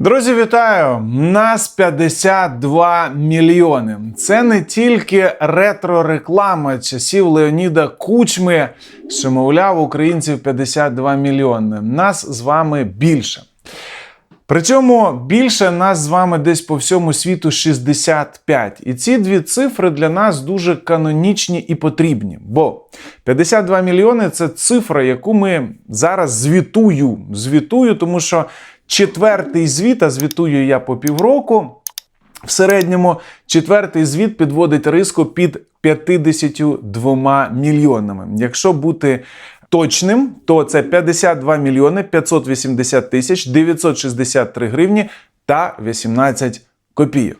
Друзі, вітаю! Нас 52 мільйони. Це не тільки ретро-реклама часів Леоніда Кучми, що мовляв українців 52 мільйони. Нас з вами більше. Причому більше нас з вами десь по всьому світу 65. І ці дві цифри для нас дуже канонічні і потрібні. Бо 52 мільйони це цифра, яку ми зараз звітую. Звітую, тому що четвертий звіт, а звітую я по півроку. В середньому четвертий звіт підводить риску під 52 мільйонами. Якщо бути точним, то це 52 мільйони 580 тисяч 963 гривні та 18 копійок.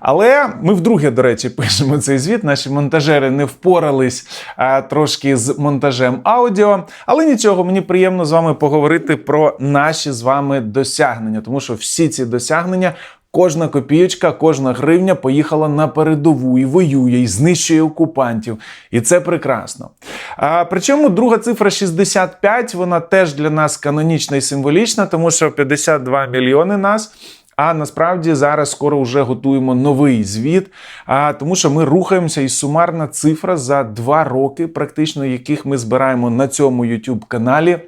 Але ми вдруге, до речі, пишемо цей звіт. Наші монтажери не впорались а, трошки з монтажем аудіо. Але нічого, мені приємно з вами поговорити про наші з вами досягнення, тому що всі ці досягнення. Кожна копійочка, кожна гривня поїхала на передову і воює, і знищує окупантів. І це прекрасно. А, Причому друга цифра 65, вона теж для нас канонічна і символічна, тому що 52 мільйони нас. А насправді зараз скоро вже готуємо новий звіт, а, тому що ми рухаємося і сумарна цифра за два роки, практично яких ми збираємо на цьому YouTube каналі.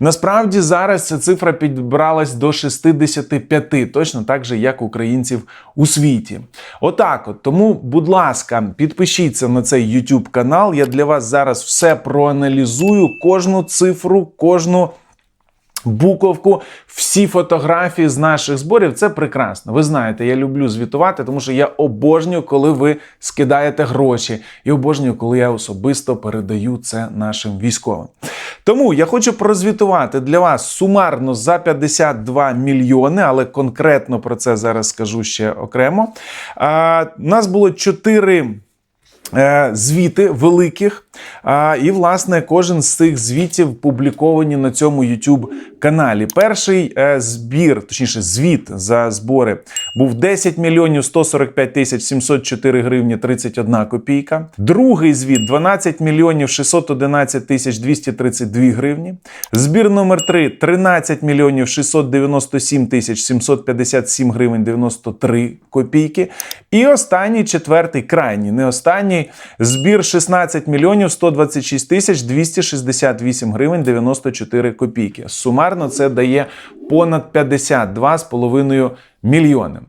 Насправді зараз ця цифра підбралась до 65, точно так же, як українців у світі. Отак от. Тому, будь ласка, підпишіться на цей YouTube канал. Я для вас зараз все проаналізую, кожну цифру, кожну. Буковку, всі фотографії з наших зборів це прекрасно. Ви знаєте, я люблю звітувати, тому що я обожнюю, коли ви скидаєте гроші, і обожнюю, коли я особисто передаю це нашим військовим. Тому я хочу прозвітувати для вас сумарно за 52 мільйони, але конкретно про це зараз скажу ще окремо. А, У нас було 4 е, звіти великих. І, власне, кожен з цих звітів публіковані на цьому YouTube каналі. Перший е, збір, точніше, звіт за збори був 10 мільйонів 145 тисяч 704 гривні 31 копійка. Другий звіт 12 мільйонів 611 тисяч 232 гривні. Збір номер 3 13 мільйонів 697 тисяч 757 гривень 93 копійки. І останній четвертий, крайній, не останній, збір 16 мільйонів 126 тисяч 268 гривень 94 копійки. Сумарно це дає понад 52,5 мільйони.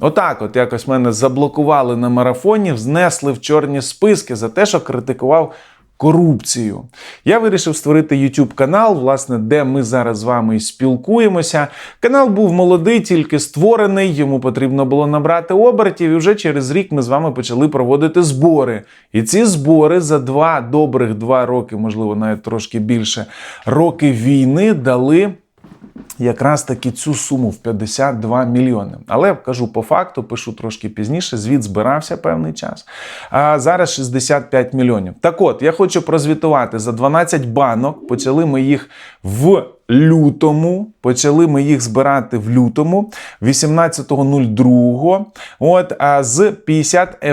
Отак, от якось мене заблокували на марафоні, знесли в чорні списки за те, що критикував корупцію. Я вирішив створити YouTube канал, власне, де ми зараз з вами спілкуємося. Канал був молодий, тільки створений. Йому потрібно було набрати обертів. І вже через рік ми з вами почали проводити збори. І ці збори за два добрих два роки, можливо, навіть трошки більше роки війни дали якраз таки цю суму в 52 мільйони. Але кажу по факту, пишу трошки пізніше. Звіт збирався певний час. А зараз 65 мільйонів. Так от, я хочу прозвітувати за 12 банок. Почали ми їх в лютому. Почали ми їх збирати в лютому, 18.02. От, а з 50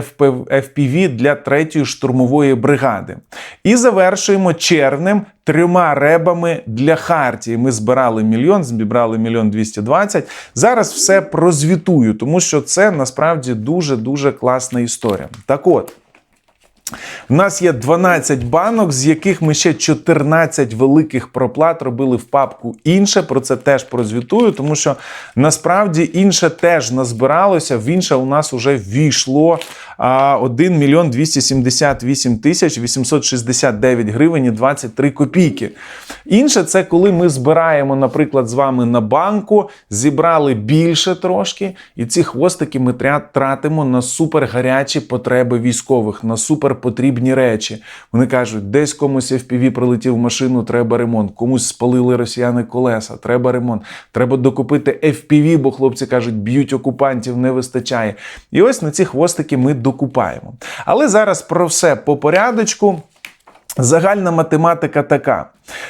FPV для 3-ї штурмової бригади. І завершуємо червнем трьома ребами для Хартії. Ми збирали мільйон, зібрали мільйон 220. Зараз все прозвітую, тому що це насправді дуже-дуже класна історія. Так от. У нас є 12 банок, з яких ми ще 14 великих проплат робили в папку інше. Про це теж прозвітую, тому що насправді інше теж назбиралося. В інше у нас вже війшло 1 мільйон 278 тисяч 869 гривень і 23 копійки. Інше це коли ми збираємо, наприклад, з вами на банку, зібрали більше трошки, і ці хвостики ми тратимо на супергарячі потреби військових, на супер потрібні речі. Вони кажуть, десь комусь FPV прилетів в машину, треба ремонт, комусь спалили росіяни колеса, треба ремонт. Треба докупити FPV, бо хлопці кажуть, б'ють окупантів, не вистачає. І ось на ці хвостики ми докупаємо. Але зараз про все по порядочку. Загальна математика така.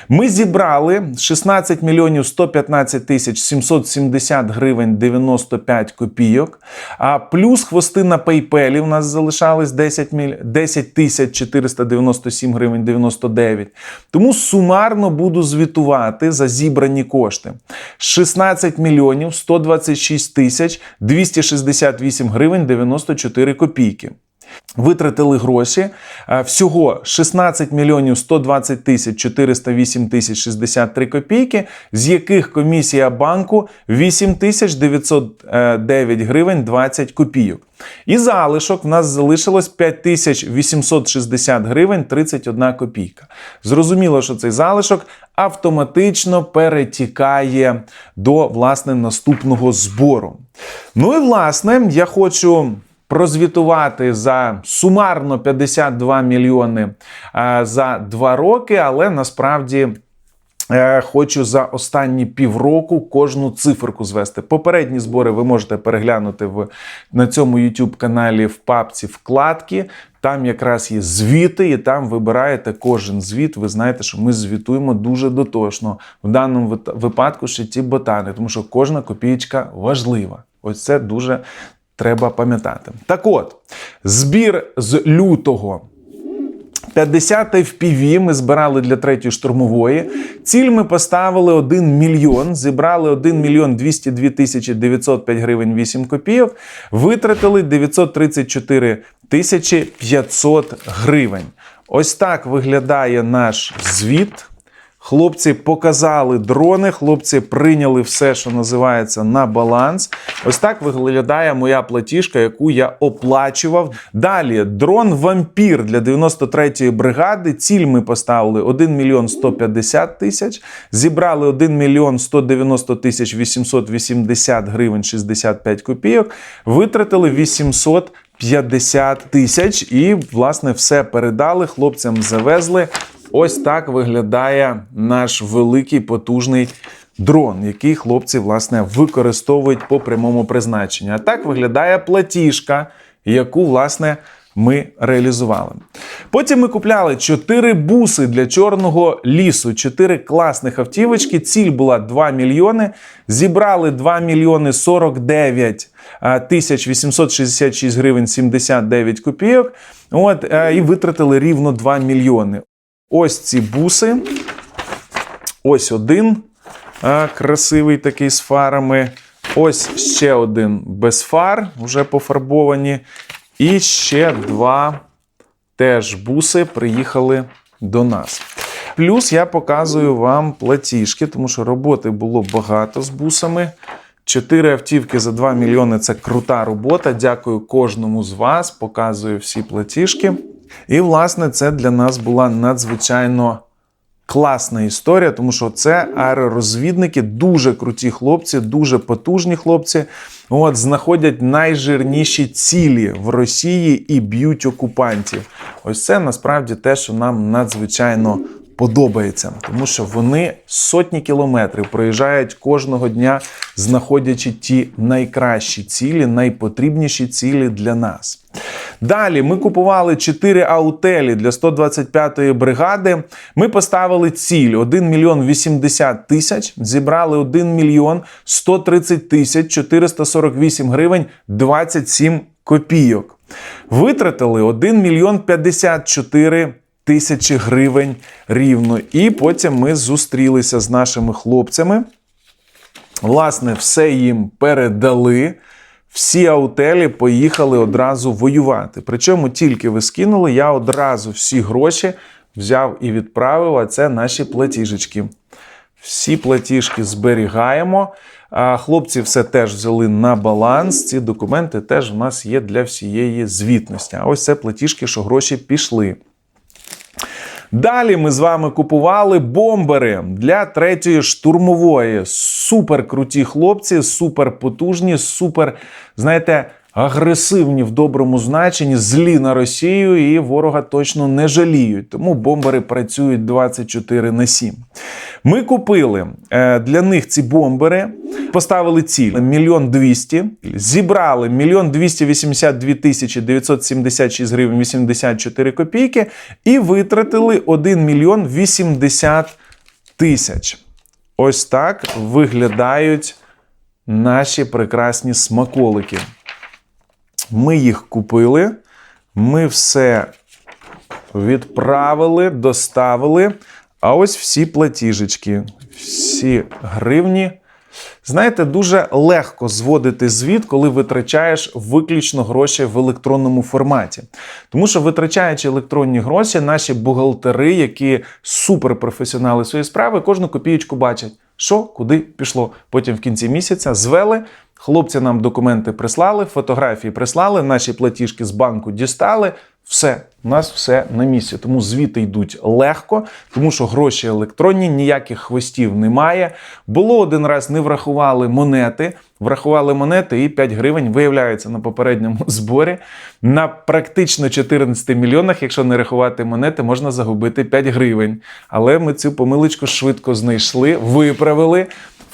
Ми зібрали 16 мільйонів 115 тисяч 770 гривень 95 копійок, а плюс хвости на PayPal у нас залишались 10, міль... 10 тисяч 497 гривень 99. Тому сумарно буду звітувати за зібрані кошти. 16 мільйонів 126 тисяч 268 гривень 94 копійки. Витратили гроші е, всього 16 мільйонів 120 тисяч 408 тисяч 63 копійки, з яких комісія банку 8 тисяч 909 гривень 20 копійок. І залишок в нас залишилось 5 тисяч 860 гривень 31 копійка. Зрозуміло, що цей залишок автоматично перетікає до власне наступного збору. Ну і власне я хочу прозвітувати за сумарно 52 мільйони е, за два роки, але насправді. е, Хочу за останні півроку кожну циферку звести. Попередні збори ви можете переглянути в, на цьому YouTube каналі в папці вкладки. Там якраз є звіти, і там вибираєте кожен звіт. Ви знаєте, що ми звітуємо дуже дотошно. В даному випадку ще ті ботани, тому що кожна копієчка важлива. Ось це дуже треба пам'ятати. Так от, збір з лютого. 50 FPV ми збирали для третьої штурмової. Ціль ми поставили 1 мільйон, зібрали 1 мільйон 202 тисячі 905 гривень 8 копійок, витратили 934 тисячі 500 гривень. Ось так виглядає наш звіт. Хлопці показали дрони, хлопці прийняли все, що називається на баланс. Ось так виглядає моя платіжка, яку я оплачував. Далі дрон вампір для 93-ї бригади. Ціль ми поставили 1 мільйон 150 тисяч. Зібрали 1 мільйон 190 тисяч 880 гривень 65 копійок. Витратили 800 50 тисяч і, власне, все передали, хлопцям завезли. Ось так виглядає наш великий потужний дрон, який хлопці, власне, використовують по прямому призначенню. А так виглядає платіжка, яку, власне, ми реалізували. Потім ми купляли 4 буси для чорного лісу, 4 класних автівочки. Ціль була 2 мільйони. Зібрали 2 мільйони 49 тисяч 866 гривень 79 копійок. От, е, і витратили рівно 2 мільйони. Ось ці буси. Ось один а, красивий такий з фарами. Ось ще один без фар, вже пофарбовані. І ще два теж буси приїхали до нас. Плюс я показую вам платіжки, тому що роботи було багато з бусами. Чотири автівки за 2 мільйони це крута робота. Дякую кожному з вас. Показую всі платіжки. І, власне, це для нас була надзвичайно класна історія, тому що це аеророзвідники, дуже круті хлопці, дуже потужні хлопці. От знаходять найжирніші цілі в Росії і б'ють окупантів. Ось це насправді те, що нам надзвичайно подобається, тому що вони сотні кілометрів проїжджають кожного дня, знаходячи ті найкращі цілі, найпотрібніші цілі для нас. Далі ми купували 4 аутелі для 125-ї бригади. Ми поставили ціль 1 мільйон 80 тисяч, зібрали 1 мільйон 130 тисяч 448 гривень 27 копійок. Витратили 1 мільйон 54 тисячі гривень рівно. І потім ми зустрілися з нашими хлопцями. Власне, все їм передали. Всі аутелі поїхали одразу воювати. Причому тільки ви скинули, я одразу всі гроші взяв і відправив. А це наші платіжечки. Всі платіжки зберігаємо. А хлопці все теж взяли на баланс. Ці документи теж в нас є для всієї звітності. А ось це платіжки, що гроші пішли. Далі ми з вами купували бомбери для третьої штурмової. Супер круті хлопці, супер потужні, супер, знаєте, агресивні в доброму значенні, злі на Росію і ворога точно не жаліють. Тому бомбери працюють 24 на 7. Ми купили е, для них ці бомбери. Поставили ціль мільйон двісті, зібрали мільйон двісті вісімдесят дві тисячі 976 гривень 84 копійки і витратили 1 мільйон 80 тисяч. Ось так виглядають наші прекрасні смаколики. Ми їх купили, ми все відправили, доставили. А ось всі платіжечки, всі гривні. Знаєте, дуже легко зводити звіт, коли витрачаєш виключно гроші в електронному форматі. Тому що, витрачаючи електронні гроші, наші бухгалтери, які суперпрофесіонали своєї справи, кожну копієчку бачать, що куди пішло. Потім в кінці місяця звели. Хлопці нам документи прислали, фотографії прислали, наші платіжки з банку дістали. Все, у нас все на місці. Тому звіти йдуть легко, тому що гроші електронні, ніяких хвостів немає. Було один раз, не врахували монети. Врахували монети і 5 гривень виявляється на попередньому зборі. На практично 14 мільйонах, якщо не рахувати монети, можна загубити 5 гривень. Але ми цю помилочку швидко знайшли, виправили.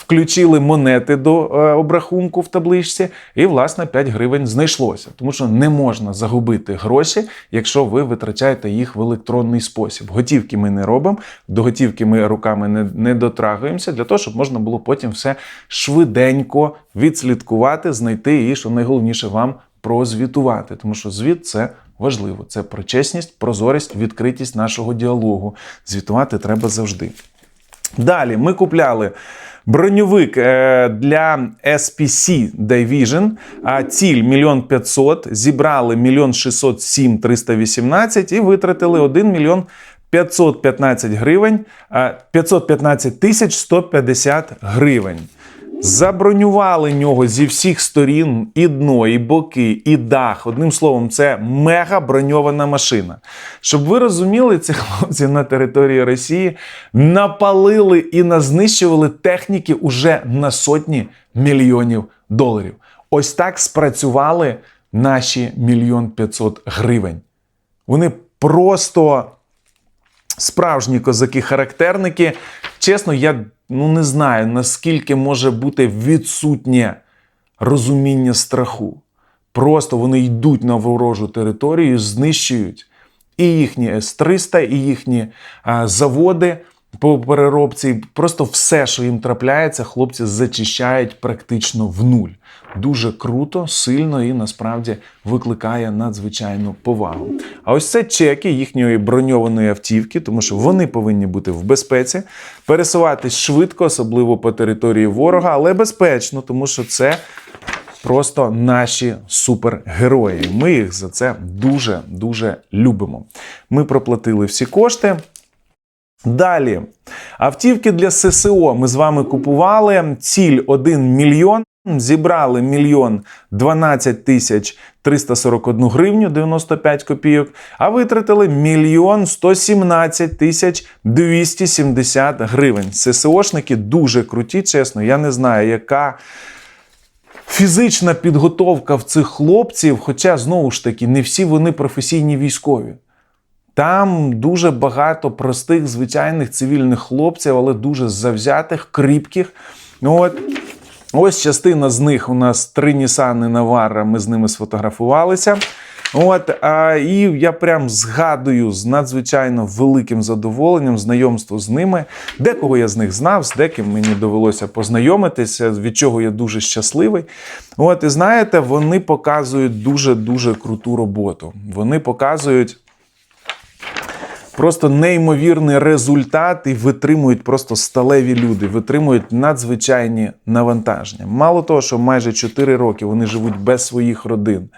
Включили монети до е, обрахунку в табличці, і, власне, 5 гривень знайшлося. Тому що не можна загубити гроші, якщо ви витрачаєте їх в електронний спосіб. Готівки ми не робимо, до готівки ми руками не, не дотрагуємося, для того, щоб можна було потім все швиденько відслідкувати, знайти і, що найголовніше, вам прозвітувати. Тому що звіт це важливо. Це про чесність, прозорість, відкритість нашого діалогу. Звітувати треба завжди. Далі ми купляли. Броньовик е, для SPC Division, ціль 1 500 зібрали 1 607 318 і витратили 1 мільйон 515 гривень, 515 тисяч 150 гривень. Забронювали нього зі всіх сторін і дно, і боки, і дах. Одним словом, це мега броньована машина. Щоб ви розуміли, ці хлопці на території Росії напалили і назнищували техніки уже на сотні мільйонів доларів. Ось так спрацювали наші мільйон п'ятсот гривень. Вони просто справжні козаки-характерники. Чесно, я ну не знаю, наскільки може бути відсутнє розуміння страху. Просто вони йдуть на ворожу територію, знищують і їхні С-300, і їхні заводи по переробці. Просто все, що їм трапляється, хлопці зачищають практично в нуль. Дуже круто, сильно і насправді викликає надзвичайну повагу. А ось це чеки їхньої броньованої автівки, тому що вони повинні бути в безпеці, пересуватись швидко, особливо по території ворога, але безпечно, тому що це. Просто наші супергерої. Ми їх за це дуже дуже любимо. Ми проплатили всі кошти. Далі, автівки для ССО ми з вами купували. Ціль 1 мільйон. Зібрали мільйон 12 тисяч 341 гривню 95 копійок, а витратили мільйон 117 тисяч 270 гривень. ССОшники дуже круті, чесно. Я не знаю, яка фізична підготовка в цих хлопців, хоча, знову ж таки, не всі вони професійні військові. Там дуже багато простих, звичайних цивільних хлопців, але дуже завзятих, кріпких. Ну, от, Ось частина з них у нас три Нісани Навара, ми з ними сфотографувалися. От, а, І я прям згадую з надзвичайно великим задоволенням знайомство з ними. Декого я з них знав, з деким мені довелося познайомитися, від чого я дуже щасливий. От, І знаєте, вони показують дуже-дуже круту роботу. Вони показують. Просто неймовірний результат і витримують просто сталеві люди, витримують надзвичайні навантаження. Мало того, що майже 4 роки вони живуть без своїх родин.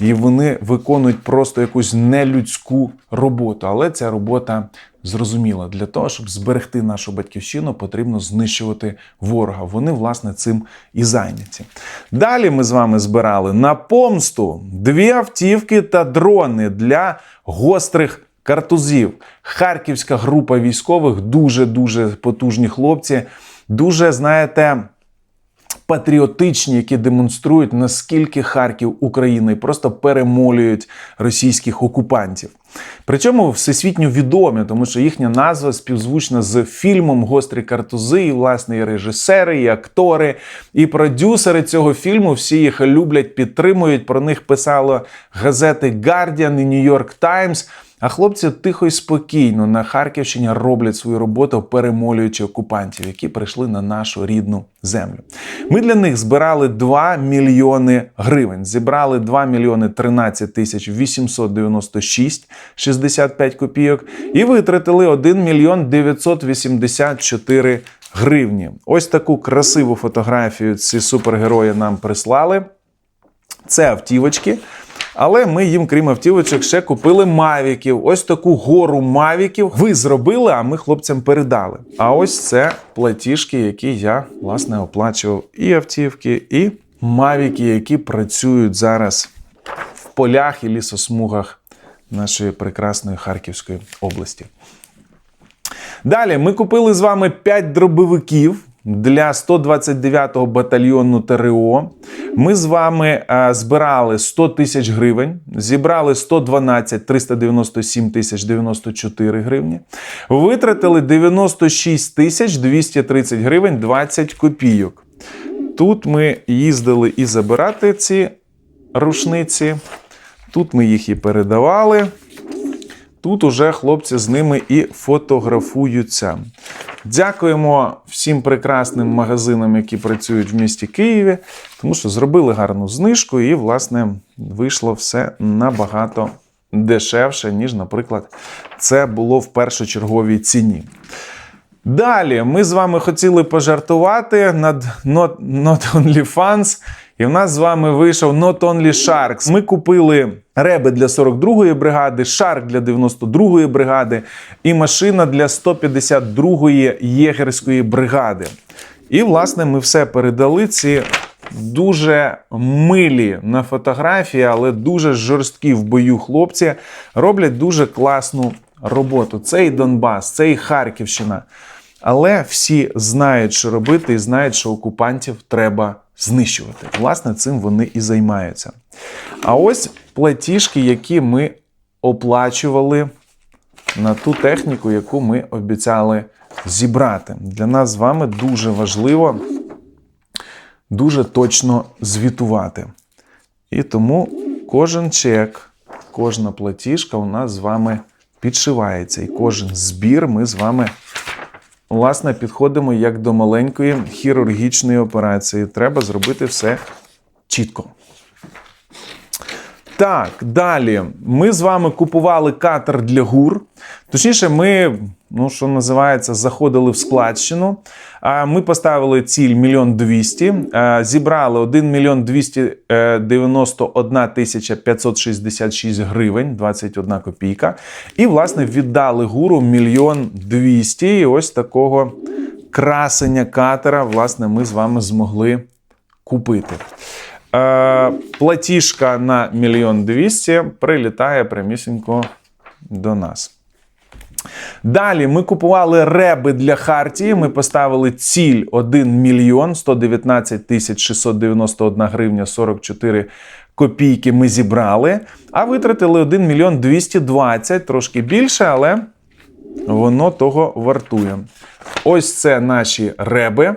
І вони виконують просто якусь нелюдську роботу. Але ця робота зрозуміла. Для того, щоб зберегти нашу батьківщину, потрібно знищувати ворога. Вони, власне, цим і зайняті. Далі ми з вами збирали на помсту дві автівки та дрони для гострих картузів. Харківська група військових дуже-дуже потужні хлопці. Дуже, знаєте, патріотичні, які демонструють наскільки Харків України просто перемолюють російських окупантів. Причому всесвітньо відомі, тому що їхня назва співзвучна з фільмом Гострі картузи, і власне і режисери, і актори, і продюсери цього фільму. Всі їх люблять, підтримують. Про них писало газети Guardian і New York Times. А хлопці тихо і спокійно на Харківщині роблять свою роботу, перемолюючи окупантів, які прийшли на нашу рідну землю. Ми для них збирали 2 мільйони гривень. Зібрали 2 мільйони 13 тисяч 896 65 копійок і витратили 1 мільйон 984 гривні. Ось таку красиву фотографію ці супергерої нам прислали. Це автівочки. Але ми їм, крім автівочок, ще купили мавіків. Ось таку гору мавіків. Ви зробили, а ми хлопцям передали. А ось це платіжки, які я власне оплачував і автівки, і мавіки, які працюють зараз в полях і лісосмугах нашої прекрасної Харківської області. Далі ми купили з вами 5 дробовиків для 129-го батальйону ТРО. Ми з вами е, збирали 100 тисяч гривень, зібрали 112 397 тисяч 94 гривні, витратили 96 тисяч 230 гривень 20 копійок. Тут ми їздили і забирати ці рушниці. Тут ми їх і передавали. Тут уже хлопці з ними і фотографуються. Дякуємо всім прекрасним магазинам, які працюють в місті Києві, тому що зробили гарну знижку, і, власне, вийшло все набагато дешевше, ніж, наприклад, це було в першочерговій ціні. Далі ми з вами хотіли пожартувати над Not, not Only Fans, і в нас з вами вийшов Not Only Sharks. Ми купили реби для 42-ї бригади, шарк для 92-ї бригади і машина для 152-ї єгерської бригади. І, власне, ми все передали ці дуже милі на фотографії, але дуже жорсткі в бою хлопці. Роблять дуже класну роботу. Це і Донбас, це і Харківщина. Але всі знають, що робити, і знають, що окупантів треба знищувати. Власне, цим вони і займаються. А ось платіжки, які ми оплачували на ту техніку, яку ми обіцяли зібрати. Для нас з вами дуже важливо дуже точно звітувати. І тому кожен чек, кожна платіжка у нас з вами підшивається. І кожен збір ми з вами власне підходимо як до маленької хірургічної операції. Треба зробити все чітко. Так, далі. Ми з вами купували катер для гур. Точніше, ми, ну що називається, заходили в складщину. Ми поставили ціль мільйон двісті, зібрали 1 мільйон 291 тисяча 566 гривень, 21 копійка. І, власне, віддали гуру мільйон двісті. І ось такого красення катера, власне, ми з вами змогли купити. Е, платіжка на мільйон двісті прилітає прямісінько до нас. Далі ми купували реби для Хартії. Ми поставили ціль 1 мільйон 119 тисяч 691 гривня 44 копійки. Ми зібрали, а витратили 1 мільйон 220, трошки більше, але воно того вартує. Ось це наші реби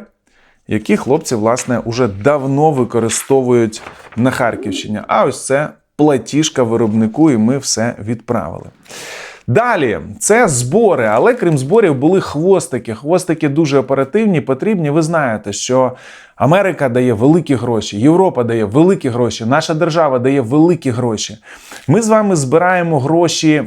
які хлопці, власне, уже давно використовують на Харківщині. А ось це платіжка виробнику, і ми все відправили. Далі це збори, але крім зборів, були хвостики. Хвостики дуже оперативні, потрібні. Ви знаєте, що Америка дає великі гроші, Європа дає великі гроші, наша держава дає великі гроші. Ми з вами збираємо гроші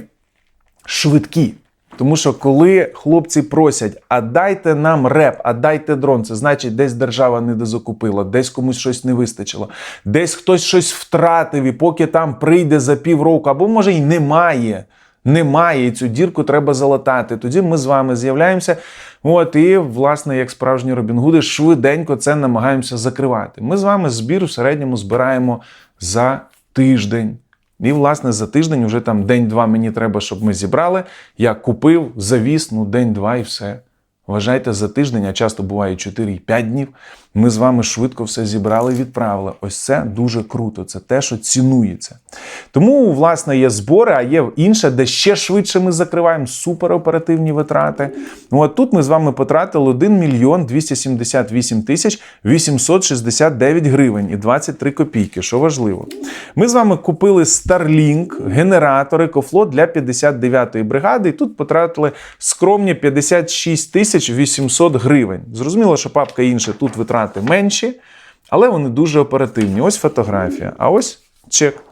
швидкі. Тому що коли хлопці просять, а дайте нам реп, а дайте дрон, це значить, десь держава не дозакупила, десь комусь щось не вистачило, десь хтось щось втратив, і поки там прийде за півроку, або може й немає. Немає, і цю дірку треба залатати. Тоді ми з вами з'являємося. От і, власне, як справжні Робінгуди, швиденько це намагаємося закривати. Ми з вами збір в середньому збираємо за тиждень. І, власне, за тиждень, вже там день-два мені треба, щоб ми зібрали. Я купив, завіс, ну день-два і все. Вважайте, за тиждень, а часто буває 4-5 днів. Ми з вами швидко все зібрали, відправили. Ось це дуже круто. Це те, що цінується. Тому, власне, є збори, а є інше, де ще швидше ми закриваємо супероперативні витрати. Ну, от тут ми з вами потратили 1 мільйон 278 тисяч 869 гривень і 23 копійки, що важливо. Ми з вами купили Starlink, генератори, кофло для 59-ї бригади, і тут потратили скромні 56 тисяч 800 гривень. Зрозуміло, що папка інша, тут витрати менші, але вони дуже оперативні. Ось фотографія, а ось чек.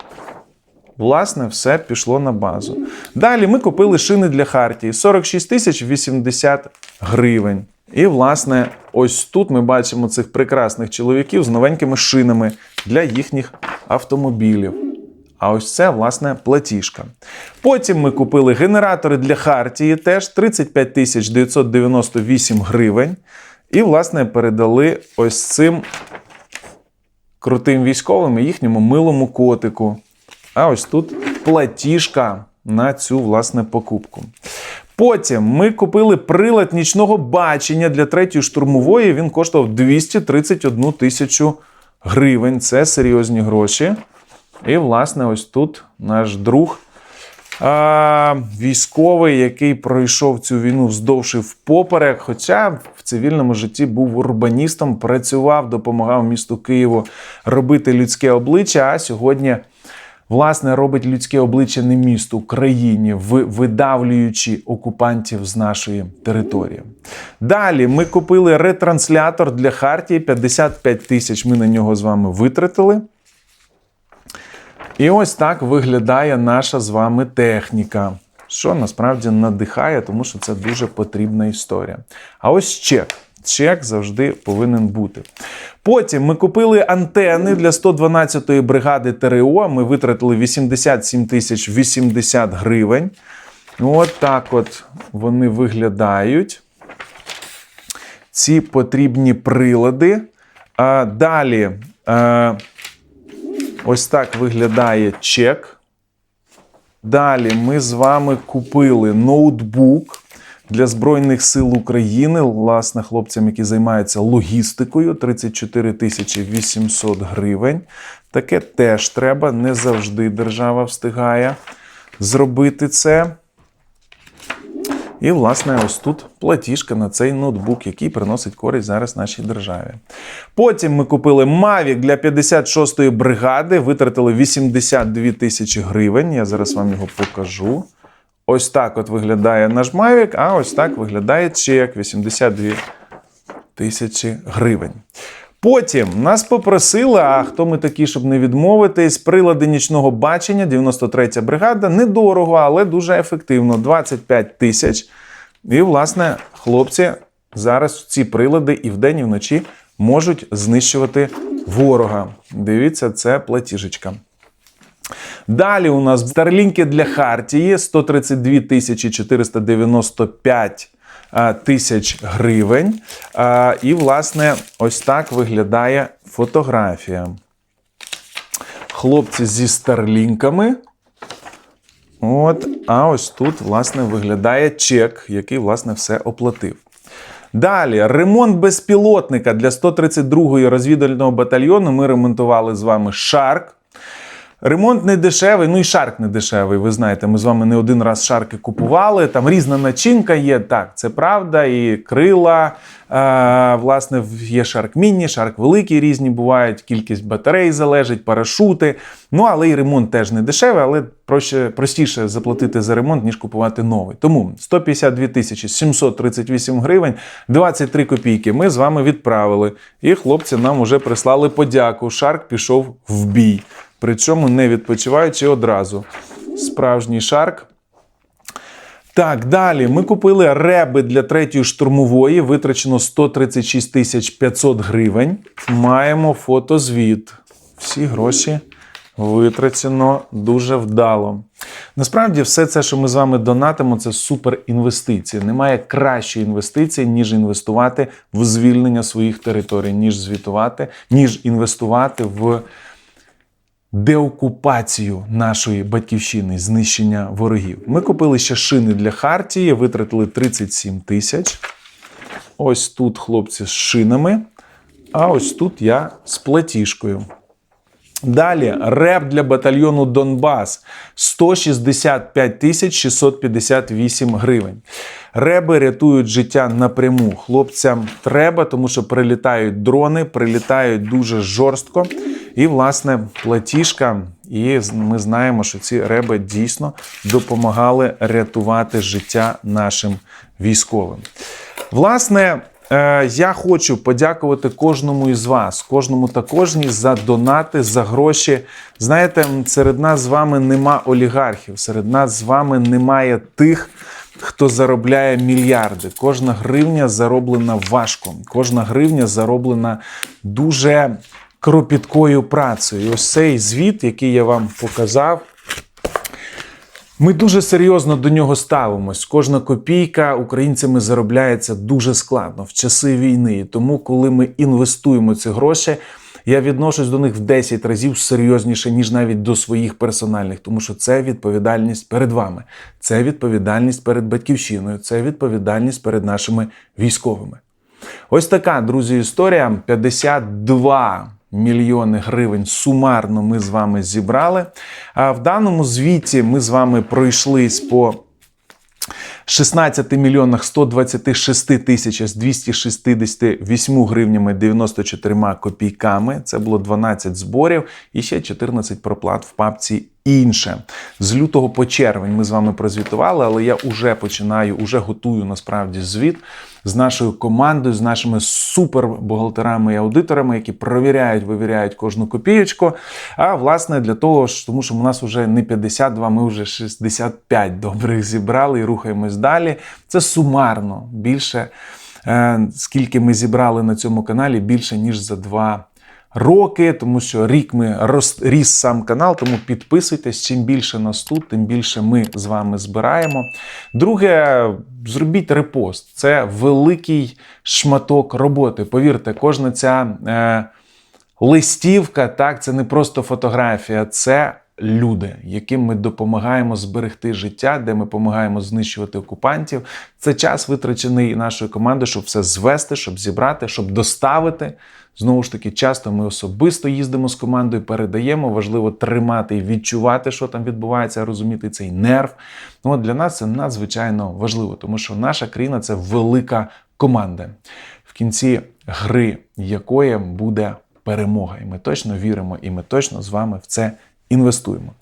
Власне, все пішло на базу. Далі ми купили шини для Хартії 46 тисяч 80 гривень. І, власне, ось тут ми бачимо цих прекрасних чоловіків з новенькими шинами для їхніх автомобілів. А ось це, власне, платіжка. Потім ми купили генератори для Хартії, теж 35 тисяч 998 гривень. І, власне, передали ось цим крутим військовим і їхньому милому котику. А ось тут платіжка на цю власне покупку. Потім ми купили прилад нічного бачення для третьої штурмової. Він коштував 231 тисячу гривень. Це серйозні гроші. І, власне, ось тут наш друг. А, військовий, який пройшов цю війну вздовж і впоперек, хоча в цивільному житті був урбаністом, працював, допомагав місту Києву робити людське обличчя. А сьогодні, власне, робить людське обличчя не місту, країні, видавлюючи окупантів з нашої території. Далі ми купили ретранслятор для Хартії 55 тисяч. Ми на нього з вами витратили. І ось так виглядає наша з вами техніка, що насправді надихає, тому що це дуже потрібна історія. А ось чек. Чек завжди повинен бути. Потім ми купили антени для 112-ї бригади ТРО. Ми витратили 87 тисяч 80 гривень. От так от вони виглядають. Ці потрібні прилади. А, далі. А, Ось так виглядає чек. Далі ми з вами купили ноутбук для Збройних сил України, власне, хлопцям, які займаються логістикою, 34 тисячі 800 гривень. Таке теж треба. Не завжди держава встигає зробити це. І, власне, ось тут платіжка на цей ноутбук, який приносить користь зараз нашій державі. Потім ми купили Mavic для 56-ї бригади, витратили 82 тисячі гривень. Я зараз вам його покажу. Ось так от виглядає наш Mavic, а ось так виглядає чек 82 тисячі гривень. Потім нас попросили, а хто ми такі, щоб не відмовитись, прилади нічного бачення, 93 бригада, недорого, але дуже ефективно 25 тисяч. І, власне, хлопці зараз ці прилади і вдень, і вночі можуть знищувати ворога. Дивіться, це платіжечка. Далі у нас старлінки для Хартії 132 тисячі 495 а, тисяч гривень. І, власне, ось так виглядає фотографія. Хлопці зі старлінками. От, а ось тут, власне, виглядає чек, який, власне, все оплатив. Далі, ремонт безпілотника для 132-ї розвідувального батальйону. Ми ремонтували з вами Шарк. Ремонт не дешевий, ну і шарк не дешевий. Ви знаєте, ми з вами не один раз шарки купували. Там різна начинка є. Так, це правда, і крила. Е, власне, є шарк міні, шарк великий, різні бувають. Кількість батарей залежить, парашути. Ну, але і ремонт теж не дешевий, але проще, простіше заплатити за ремонт, ніж купувати новий. Тому 152 тисячі 738 гривень, 23 копійки. Ми з вами відправили. І хлопці нам вже прислали подяку. Шарк пішов в бій. Причому не відпочиваючи одразу. Справжній шарк. Так, далі ми купили реби для третьої штурмової. Витрачено 136 тисяч 500 гривень. Маємо фотозвіт. Всі гроші витрачено дуже вдало. Насправді, все це, що ми з вами донатимо, це супер інвестиції. Немає кращої інвестиції, ніж інвестувати в звільнення своїх територій, ніж звітувати, ніж інвестувати в деокупацію нашої батьківщини, знищення ворогів. Ми купили ще шини для Хартії, витратили 37 тисяч. Ось тут хлопці з шинами. А ось тут я з платіжкою. Далі реп для батальйону Донбас 165 тисяч 658 гривень. Реби рятують життя напряму. Хлопцям треба, тому що прилітають дрони, прилітають дуже жорстко. І, власне, платіжка. І ми знаємо, що ці реби дійсно допомагали рятувати життя нашим військовим. Власне, е, я хочу подякувати кожному із вас, кожному та кожній за донати, за гроші. Знаєте, серед нас з вами нема олігархів, серед нас з вами немає тих, хто заробляє мільярди. Кожна гривня зароблена важко, кожна гривня зароблена дуже кропіткою працею. Ось цей звіт, який я вам показав. Ми дуже серйозно до нього ставимось. Кожна копійка українцями заробляється дуже складно в часи війни. Тому, коли ми інвестуємо ці гроші, я відношусь до них в 10 разів серйозніше, ніж навіть до своїх персональних, тому що це відповідальність перед вами, це відповідальність перед батьківщиною, це відповідальність перед нашими військовими. Ось така, друзі, історія. 52 мільйони гривень сумарно ми з вами зібрали. В даному звіті ми з вами пройшлись по 16 мільйонах 126 тисяч з 268 гривнями 94 копійками. Це було 12 зборів і ще 14 проплат в папці інше. З лютого по червень ми з вами прозвітували, але я вже починаю, уже готую насправді звіт з нашою командою, з нашими супербухгалтерами і аудиторами, які провіряють, вивіряють кожну копієчку. А власне для того ж, тому що у нас вже не 52, ми вже 65 добрих зібрали і рухаємось далі. Це сумарно більше, е, скільки ми зібрали на цьому каналі, більше ніж за два. Роки, тому що рік ми роз, ріс сам канал, тому підписуйтесь. Чим більше нас тут, тим більше ми з вами збираємо. Друге, зробіть репост. Це великий шматок роботи. Повірте, кожна ця е, листівка, так, це не просто фотографія, це люди, яким ми допомагаємо зберегти життя, де ми допомагаємо знищувати окупантів. Це час витрачений нашою командою, щоб все звести, щоб зібрати, щоб доставити. Знову ж таки, часто ми особисто їздимо з командою, передаємо. Важливо тримати і відчувати, що там відбувається, розуміти цей нерв. Ну, от для нас це надзвичайно важливо, тому що наша країна це велика команда, в кінці гри якої буде перемога. І ми точно віримо, і ми точно з вами в це інвестуємо.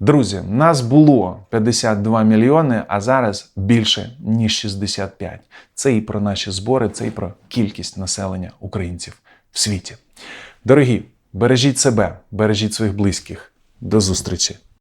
Друзі, нас було 52 мільйони, а зараз більше ніж 65. Це і про наші збори, це і про кількість населення українців в світі. Дорогі, бережіть себе, бережіть своїх близьких. До зустрічі!